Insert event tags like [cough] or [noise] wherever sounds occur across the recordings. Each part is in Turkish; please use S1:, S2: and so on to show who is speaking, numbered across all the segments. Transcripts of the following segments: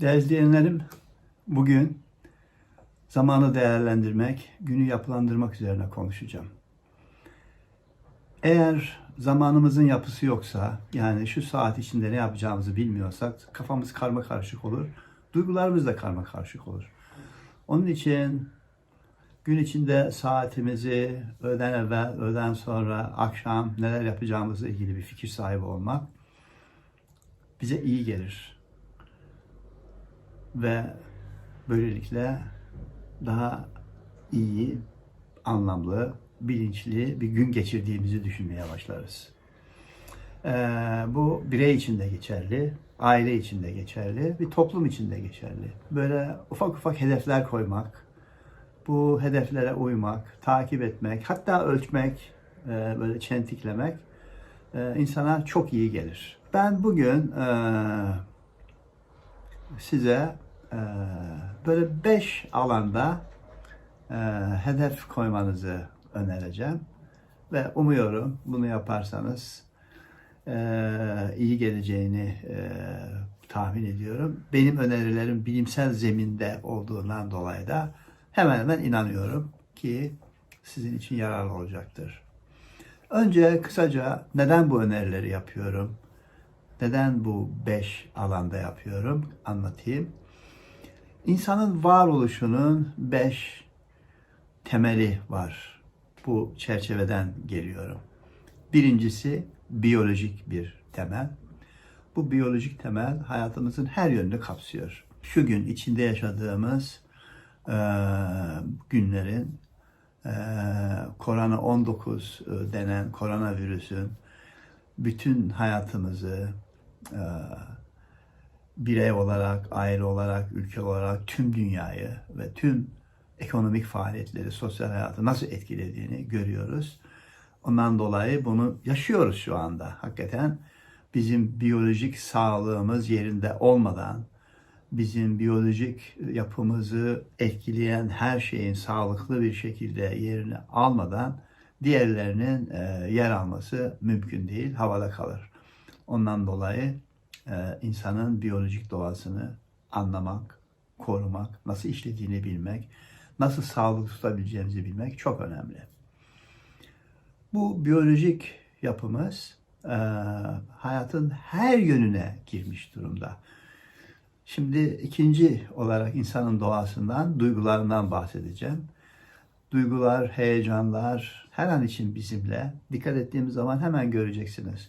S1: Değerli izleyenlerim, bugün zamanı değerlendirmek, günü yapılandırmak üzerine konuşacağım. Eğer zamanımızın yapısı yoksa, yani şu saat içinde ne yapacağımızı bilmiyorsak kafamız karma karışık olur, duygularımız da karma karışık olur. Onun için gün içinde saatimizi öğleden evvel, öğleden sonra, akşam neler yapacağımızla ilgili bir fikir sahibi olmak bize iyi gelir ve böylelikle daha iyi, anlamlı, bilinçli bir gün geçirdiğimizi düşünmeye başlarız. Ee, bu birey için de geçerli, aile için de geçerli, bir toplum için de geçerli. Böyle ufak ufak hedefler koymak, bu hedeflere uymak, takip etmek, hatta ölçmek, e, böyle çentiklemek e, insana çok iyi gelir. Ben bugün e, size böyle beş alanda e, hedef koymanızı önereceğim ve umuyorum bunu yaparsanız e, iyi geleceğini e, tahmin ediyorum. Benim önerilerim bilimsel zeminde olduğundan dolayı da hemen hemen inanıyorum ki sizin için yararlı olacaktır. Önce kısaca neden bu önerileri yapıyorum? Neden bu beş alanda yapıyorum? Anlatayım. İnsanın varoluşunun beş temeli var. Bu çerçeveden geliyorum. Birincisi biyolojik bir temel. Bu biyolojik temel hayatımızın her yönünü kapsıyor. Şu gün içinde yaşadığımız e, günlerin e, korona 19 denen koronavirüsün bütün hayatımızı e, birey olarak, aile olarak, ülke olarak tüm dünyayı ve tüm ekonomik faaliyetleri, sosyal hayatı nasıl etkilediğini görüyoruz. Ondan dolayı bunu yaşıyoruz şu anda. Hakikaten bizim biyolojik sağlığımız yerinde olmadan, bizim biyolojik yapımızı etkileyen her şeyin sağlıklı bir şekilde yerini almadan diğerlerinin e, yer alması mümkün değil, havada kalır. Ondan dolayı insanın biyolojik doğasını anlamak, korumak, nasıl işlediğini bilmek, nasıl sağlıklı tutabileceğimizi bilmek çok önemli. Bu biyolojik yapımız e, hayatın her yönüne girmiş durumda. Şimdi ikinci olarak insanın doğasından, duygularından bahsedeceğim. Duygular, heyecanlar her an için bizimle. Dikkat ettiğimiz zaman hemen göreceksiniz.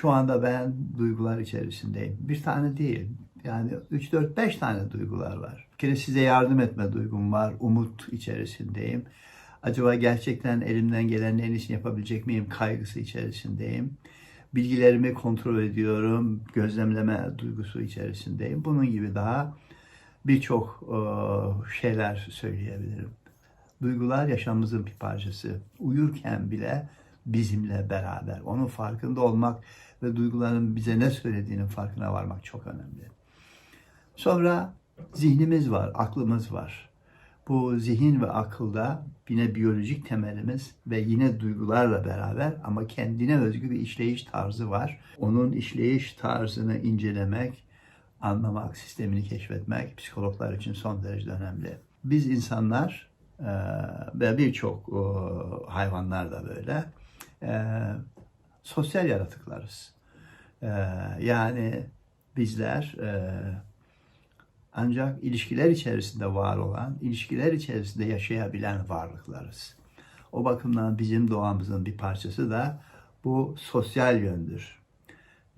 S1: Şu anda ben duygular içerisindeyim. Bir tane değil. Yani 3, 4, 5 tane duygular var. Bir kere size yardım etme duygum var. Umut içerisindeyim. Acaba gerçekten elimden gelenin en iyisini yapabilecek miyim? Kaygısı içerisindeyim. Bilgilerimi kontrol ediyorum. Gözlemleme duygusu içerisindeyim. Bunun gibi daha birçok e, şeyler söyleyebilirim. Duygular yaşamımızın bir parçası. Uyurken bile bizimle beraber. Onun farkında olmak ve duyguların bize ne söylediğinin farkına varmak çok önemli. Sonra zihnimiz var, aklımız var. Bu zihin ve akılda yine biyolojik temelimiz ve yine duygularla beraber ama kendine özgü bir işleyiş tarzı var. Onun işleyiş tarzını incelemek, anlamak, sistemini keşfetmek psikologlar için son derece önemli. Biz insanlar e, ve birçok e, hayvanlar da böyle e, sosyal yaratıklarız. Yani bizler ancak ilişkiler içerisinde var olan, ilişkiler içerisinde yaşayabilen varlıklarız. O bakımdan bizim doğamızın bir parçası da bu sosyal yöndür.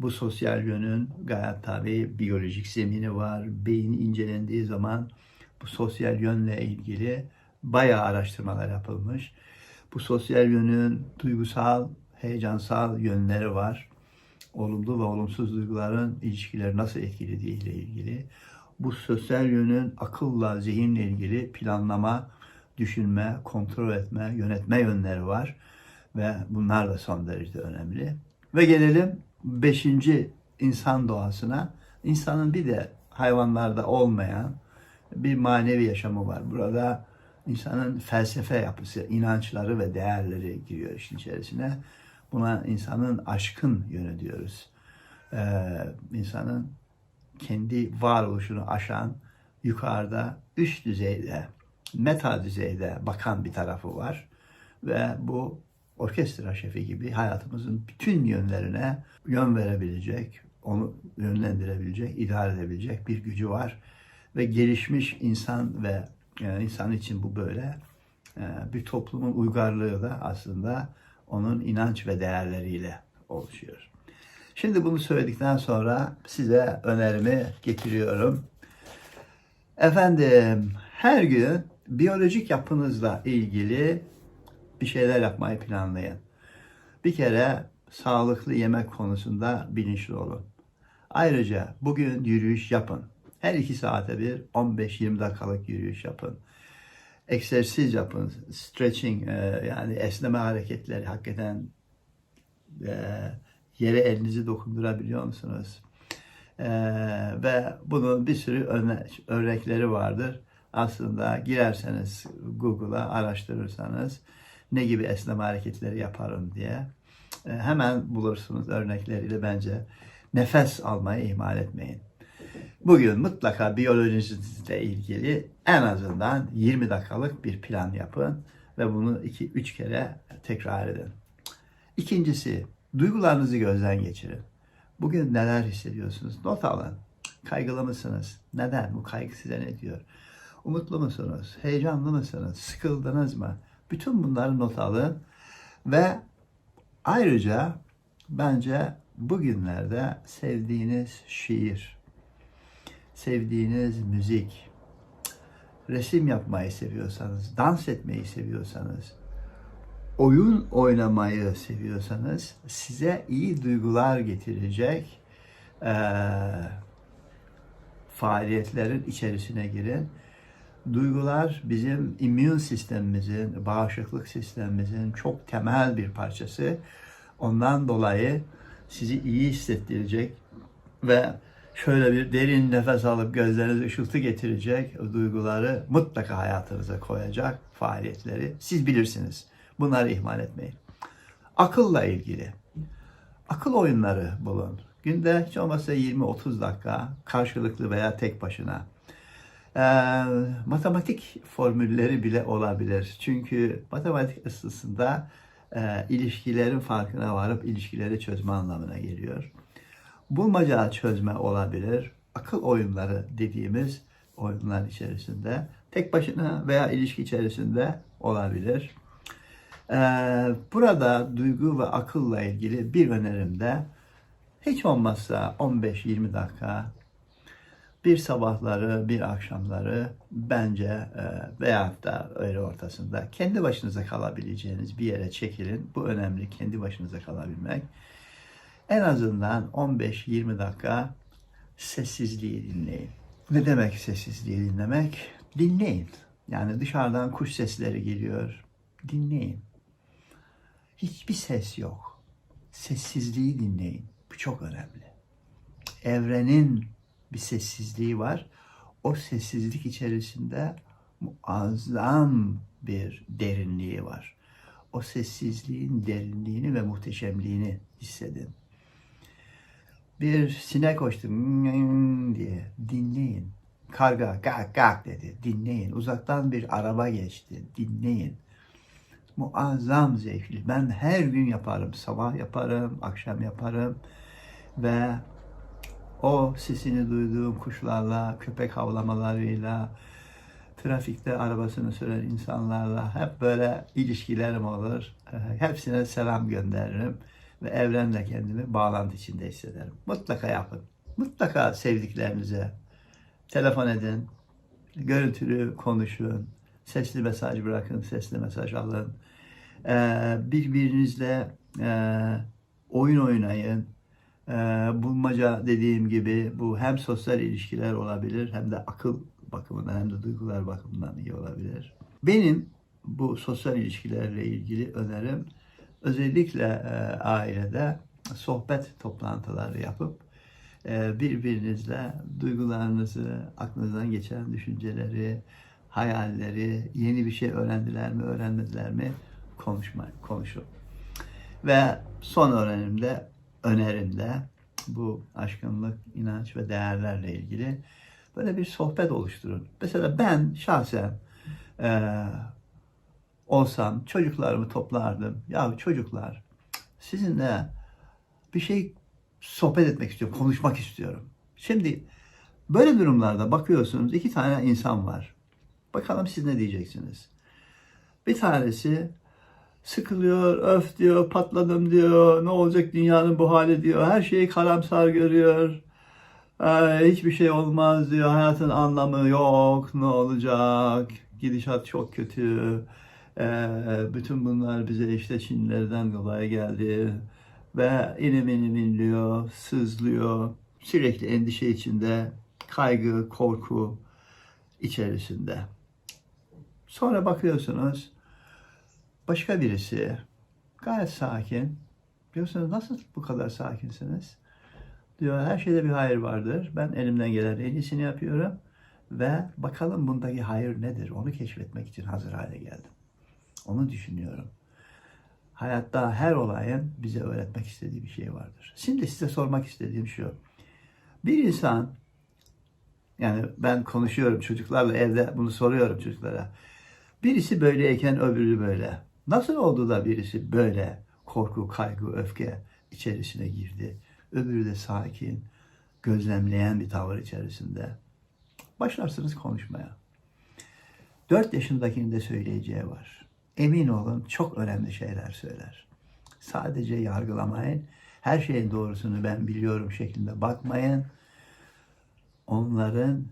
S1: Bu sosyal yönün gayet tabi biyolojik zemini var. Beyin incelendiği zaman bu sosyal yönle ilgili bayağı araştırmalar yapılmış. Bu sosyal yönün duygusal, heyecansal yönleri var. Olumlu ve olumsuz duyguların ilişkileri nasıl etkilediği ile ilgili bu sosyal yönün akılla, zihinle ilgili planlama, düşünme, kontrol etme, yönetme yönleri var. Ve bunlar da son derece önemli. Ve gelelim beşinci insan doğasına. İnsanın bir de hayvanlarda olmayan bir manevi yaşamı var. Burada insanın felsefe yapısı, inançları ve değerleri giriyor işin içerisine. Buna insanın aşkın yönü diyoruz. Ee, insanın kendi varoluşunu aşan yukarıda üst düzeyde meta düzeyde bakan bir tarafı var. Ve bu orkestra şefi gibi hayatımızın bütün yönlerine yön verebilecek, onu yönlendirebilecek, idare edebilecek bir gücü var. Ve gelişmiş insan ve e, insan için bu böyle. E, bir toplumun uygarlığı da aslında onun inanç ve değerleriyle oluşuyor. Şimdi bunu söyledikten sonra size önerimi getiriyorum. Efendim her gün biyolojik yapınızla ilgili bir şeyler yapmayı planlayın. Bir kere sağlıklı yemek konusunda bilinçli olun. Ayrıca bugün yürüyüş yapın. Her iki saate bir 15-20 dakikalık yürüyüş yapın. Egzersiz yapın. Stretching e, yani esneme hareketleri hakikaten e, yere elinizi dokundurabiliyor musunuz? E, ve bunun bir sürü örne- örnekleri vardır. Aslında girerseniz Google'a araştırırsanız ne gibi esneme hareketleri yaparım diye e, hemen bulursunuz örnekleriyle bence nefes almayı ihmal etmeyin. Bugün mutlaka biyolojinizle ilgili en azından 20 dakikalık bir plan yapın ve bunu 2-3 kere tekrar edin. İkincisi, duygularınızı gözden geçirin. Bugün neler hissediyorsunuz? Not alın. Kaygılı mısınız? Neden? Bu kaygı size ne diyor? Umutlu musunuz? Heyecanlı mısınız? Sıkıldınız mı? Bütün bunları not alın ve ayrıca bence bugünlerde sevdiğiniz şiir, sevdiğiniz müzik, resim yapmayı seviyorsanız, dans etmeyi seviyorsanız, oyun oynamayı seviyorsanız size iyi duygular getirecek eee, faaliyetlerin içerisine girin. Duygular bizim immün sistemimizin, bağışıklık sistemimizin çok temel bir parçası. Ondan dolayı sizi iyi hissettirecek ve şöyle bir derin nefes alıp gözlerinize ışıltı getirecek o duyguları mutlaka hayatınıza koyacak faaliyetleri siz bilirsiniz. Bunları ihmal etmeyin. Akılla ilgili. Akıl oyunları bulun. Günde hiç olmazsa 20-30 dakika karşılıklı veya tek başına. Ee, matematik formülleri bile olabilir. Çünkü matematik ısısında e, ilişkilerin farkına varıp ilişkileri çözme anlamına geliyor. Bulmaca çözme olabilir. Akıl oyunları dediğimiz oyunlar içerisinde tek başına veya ilişki içerisinde olabilir. Ee, burada duygu ve akılla ilgili bir önerim de hiç olmazsa 15-20 dakika bir sabahları, bir akşamları bence e, veyahut da öğle ortasında kendi başınıza kalabileceğiniz bir yere çekilin. Bu önemli, kendi başınıza kalabilmek. En azından 15-20 dakika sessizliği dinleyin. Ne demek sessizliği dinlemek? Dinleyin. Yani dışarıdan kuş sesleri geliyor. Dinleyin. Hiçbir ses yok. Sessizliği dinleyin. Bu çok önemli. Evrenin bir sessizliği var. O sessizlik içerisinde muazzam bir derinliği var. O sessizliğin derinliğini ve muhteşemliğini hissedin. Bir sinek koştu diye dinleyin. Karga gak gak dedi dinleyin. Uzaktan bir araba geçti dinleyin. Muazzam zevkli. Ben her gün yaparım. Sabah yaparım, akşam yaparım ve o sesini duyduğum kuşlarla, köpek havlamalarıyla, trafikte arabasını süren insanlarla hep böyle ilişkilerim olur. Hepsine selam gönderirim ve evrenle kendimi bağlantı içinde hissederim. Mutlaka yapın. Mutlaka sevdiklerinize telefon edin, görüntülü konuşun, sesli mesaj bırakın, sesli mesaj alın. Ee, birbirinizle e, oyun oynayın. Ee, bulmaca dediğim gibi bu hem sosyal ilişkiler olabilir hem de akıl bakımından hem de duygular bakımından iyi olabilir. Benim bu sosyal ilişkilerle ilgili önerim özellikle e, ailede sohbet toplantıları yapıp e, birbirinizle duygularınızı, aklınızdan geçen düşünceleri, hayalleri, yeni bir şey öğrendiler mi, öğrenmediler mi konuşma, konuşun. Ve son önerimde, önerimde bu aşkınlık, inanç ve değerlerle ilgili böyle bir sohbet oluşturun. Mesela ben şahsen eee, olsam çocuklarımı toplardım. Ya çocuklar sizinle bir şey sohbet etmek istiyorum, konuşmak istiyorum. Şimdi böyle durumlarda bakıyorsunuz iki tane insan var. Bakalım siz ne diyeceksiniz? Bir tanesi sıkılıyor, öf diyor, patladım diyor, ne olacak dünyanın bu hali diyor, her şeyi karamsar görüyor, Ee, hiçbir şey olmaz diyor, hayatın anlamı yok, ne olacak, gidişat çok kötü, bütün bunlar bize işte Çinlilerden dolayı geldi ve inim inim inliyor, sızlıyor, sürekli endişe içinde, kaygı, korku içerisinde. Sonra bakıyorsunuz, başka birisi gayet sakin. Diyorsunuz nasıl bu kadar sakinsiniz? Diyor her şeyde bir hayır vardır. Ben elimden gelen en iyisini yapıyorum. Ve bakalım bundaki hayır nedir? Onu keşfetmek için hazır hale geldim. Onu düşünüyorum. Hayatta her olayın bize öğretmek istediği bir şey vardır. Şimdi size sormak istediğim şu. Bir insan yani ben konuşuyorum çocuklarla evde bunu soruyorum çocuklara. Birisi böyleyken öbürü böyle. Nasıl oldu da birisi böyle korku, kaygı, öfke içerisine girdi? Öbürü de sakin, gözlemleyen bir tavır içerisinde. Başlarsınız konuşmaya. 4 yaşındakinin de söyleyeceği var. Emin olun çok önemli şeyler söyler. Sadece yargılamayın. Her şeyin doğrusunu ben biliyorum şeklinde bakmayın. Onların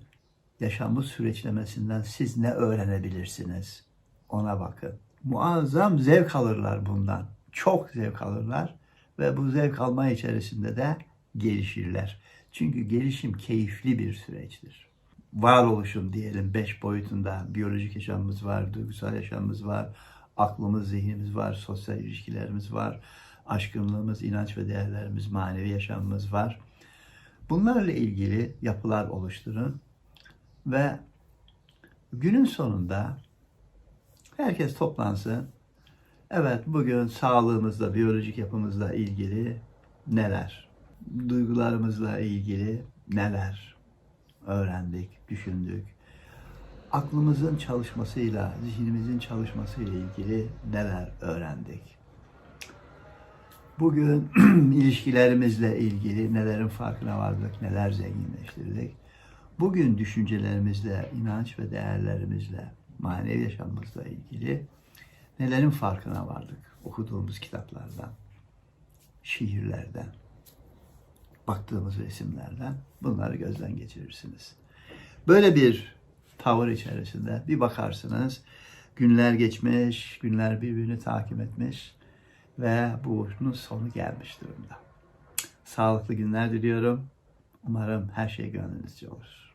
S1: yaşamı süreçlemesinden siz ne öğrenebilirsiniz? Ona bakın. Muazzam zevk alırlar bundan. Çok zevk alırlar ve bu zevk alma içerisinde de gelişirler. Çünkü gelişim keyifli bir süreçtir. Varoluşun diyelim beş boyutunda biyolojik yaşamımız var, duygusal yaşamımız var, aklımız, zihnimiz var, sosyal ilişkilerimiz var, aşkınlığımız, inanç ve değerlerimiz, manevi yaşamımız var. Bunlarla ilgili yapılar oluşturun ve günün sonunda herkes toplansın. Evet bugün sağlığımızla, biyolojik yapımızla ilgili neler, duygularımızla ilgili neler öğrendik, düşündük. Aklımızın çalışmasıyla, zihnimizin çalışmasıyla ilgili neler öğrendik. Bugün [clears throat] ilişkilerimizle ilgili nelerin farkına vardık, neler zenginleştirdik. Bugün düşüncelerimizle, inanç ve değerlerimizle, manevi yaşamımızla ilgili nelerin farkına vardık okuduğumuz kitaplardan, şiirlerden, baktığımız resimlerden bunları gözden geçirirsiniz. Böyle bir tavır içerisinde bir bakarsınız günler geçmiş, günler birbirini takip etmiş ve bunun sonu gelmiş durumda. Sağlıklı günler diliyorum. Umarım her şey gönlünüzce olur.